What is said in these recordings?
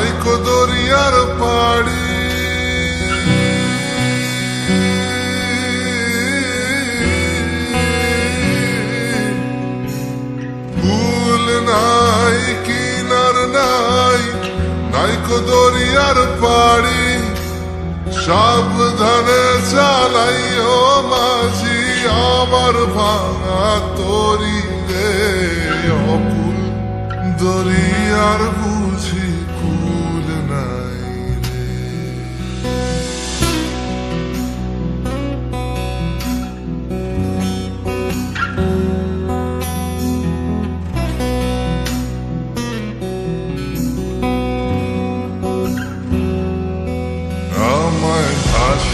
দরিয়ার পাড়ি। ফুল নাই, কিনার নাই নাইকো দরিয়ার পাড়ি। সাবধানে চালাইও মাঝি, আমার ভাঙা তরি রে, অকুল দরিয়ার বুঝি।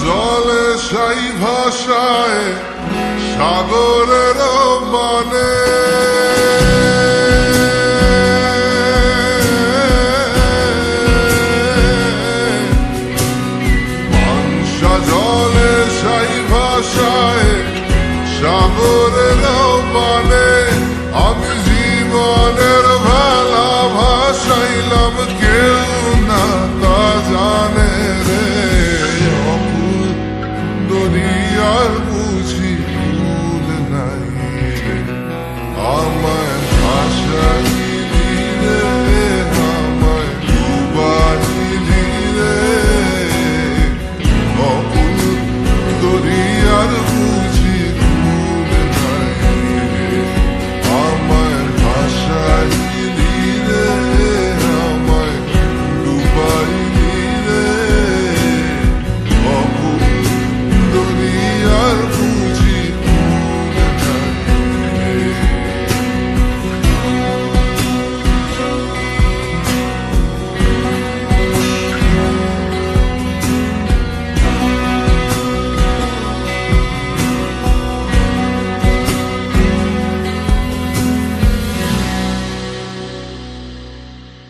জলে সাই ভাষায় সাগরের মানে